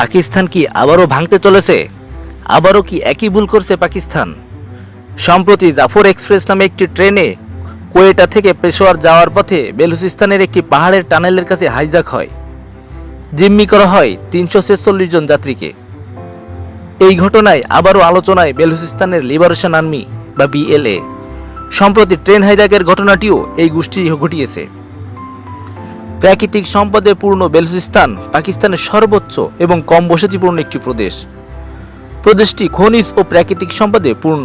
পাকিস্তান কি আবারও ভাঙতে চলেছে? আবারও কি একই ভুল করছে পাকিস্তান? সম্প্রতি জাফর এক্সপ্রেস নামে একটি ট্রেনে কোয়েটা থেকে পেশোয়ার যাওয়ার পথে বেলুচিস্তানের একটি পাহাড়ের টানেলের কাছে হাইজাক হয়। জিম্মি করা হয় তিনশো ছেচল্লিশ জন যাত্রীকে। এই ঘটনায় আবারও আলোচনায় বেলুচিস্তানের লিবারেশন আর্মি বা বিএলএ সম্প্রতি ট্রেন হাইজাকের ঘটনাটিও এই গোষ্ঠী ঘটিয়েছে। প্রাকৃতিক সম্পদে পূর্ণ বেলুচিস্তান পাকিস্তানের সর্বোচ্চ এবং কম বসতিপূর্ণ একটি প্রদেশ। প্রদেশটি খনিজ ও প্রাকৃতিক সম্পদে পূর্ণ।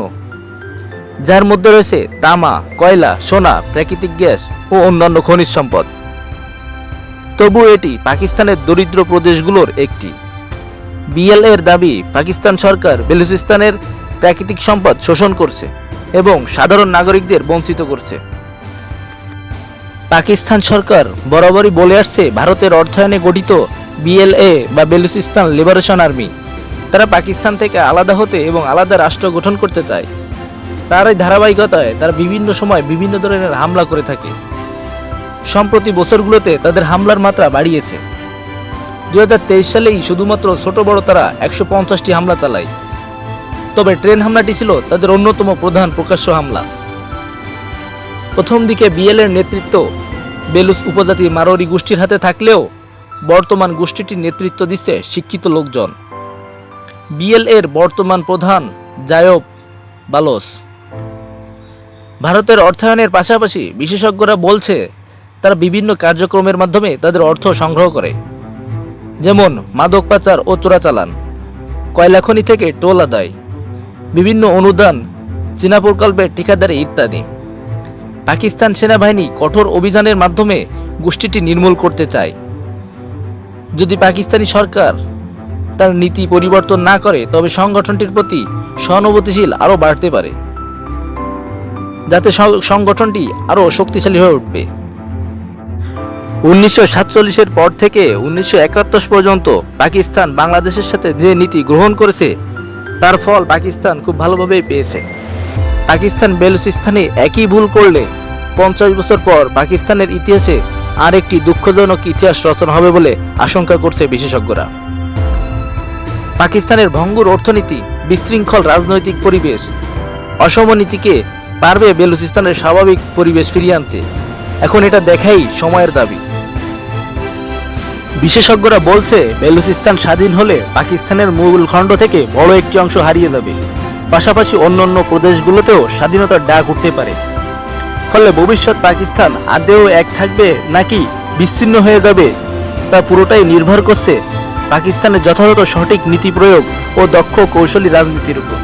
যার মধ্যে রয়েছে তামা, কয়লা, সোনা, প্রাকৃতিক গ্যাস ও অন্যান্য খনিজ সম্পদ। তবু এটি পাকিস্তানের দরিদ্র প্রদেশগুলোর একটি। বিএলএ এর দাবি, পাকিস্তান সরকার বেলুচিস্তানের প্রাকৃতিক সম্পদ শোষণ করছে এবং সাধারণ নাগরিকদের বঞ্চিত করছে। পাকিস্তান সরকার বরাবরই বলে আসছে ভারতের অর্থায়নে গঠিত বিএলএ বা বেলুচিস্তান লিবারেশন আর্মি। তারা পাকিস্তান থেকে আলাদা হতে এবং আলাদা রাষ্ট্র গঠন করতে চায়। তার এই ধারাবাহিকতায় তারা বিভিন্ন সময় বিভিন্ন ধরনের হামলা করে থাকে। সম্প্রতি বছরগুলোতে তাদের হামলার মাত্রা বাড়িয়েছে। দু হাজার তেইশ সালেই শুধুমাত্র ছোট বড় তারা একশো পঞ্চাশটি হামলা চালায়। তবে ট্রেন হামলাটি ছিল তাদের অন্যতম প্রধান প্রকাশ্য হামলা। প্রথম দিকে বিএলের নেতৃত্ব বেলুস উপজাতি মারোরি গোষ্ঠীর হাতে থাকলেও বর্তমান গোষ্ঠীটির নেতৃত্ব দিচ্ছে শিক্ষিত লোকজন। বিএল এর বর্তমান প্রধান জায়ব বালোস। ভারতের অর্থায়নের পাশাপাশি বিশেষজ্ঞরা বলছে, তারা বিভিন্ন কার্যক্রমের মাধ্যমে তাদের অর্থ সংগ্রহ করে। যেমন মাদক পাচার ও চোরাচালান কয়লা খনি থেকে টোল আদায়, বিভিন্ন অনুদান, চীনা প্রকল্পের ঠিকাদারি ইত্যাদি। পাকিস্তান সেনাবাহিনী কঠোর অভিযানের মাধ্যমে গোষ্ঠীটি নির্মূল করতে চায়। যদি পাকিস্তানি সরকার তার নীতি পরিবর্তন না করে, তবে সংগঠনটির প্রতি সহানুভূতিশীল আরও বাড়তে পারে, যাতে সংগঠনটি আরও শক্তিশালী হয়ে উঠবে। উনিশশো সাতচল্লিশের পর থেকে উনিশশো একাত্তর পর্যন্ত পাকিস্তান বাংলাদেশের সাথে যে নীতি গ্রহণ করেছে, তার ফল পাকিস্তান খুব ভালোভাবেই পেয়েছে। পাকিস্তান বেলুচিস্তানে একই ভুল করলে পঞ্চাশ বছর পর পাকিস্তানের ইতিহাসে আর একটি দুঃখজনক ইতিহাস রচনা হবে বলে আশঙ্কা করছে বিশেষজ্ঞরা। পাকিস্তানের ভঙ্গুর অর্থনীতি, বিশৃঙ্খল রাজনৈতিক পরিবেশ অসমনীতিকে পারবে বেলুচিস্তানের স্বাভাবিক পরিবেশ ফিরিয়ে আনতে। এখন এটা দেখাই সময়ের দাবি। বিশেষজ্ঞরা বলছে বেলুচিস্তান স্বাধীন হলে পাকিস্তানের মূল খণ্ড থেকে বড় একটি অংশ হারিয়ে যাবে। পাশাপাশি অন্যান্য প্রদেশগুলোতেও স্বাধীনতার ডাক উঠতে পারে। ফলে ভবিষ্যৎ পাকিস্তান আদেও এক থাকবে নাকি বিচ্ছিন্ন হয়ে যাবে, তা পুরোটাই নির্ভর করছে পাকিস্তানের যথাযথ সঠিক নীতি প্রয়োগ ও দক্ষ কৌশলী রাজনীতির উপর।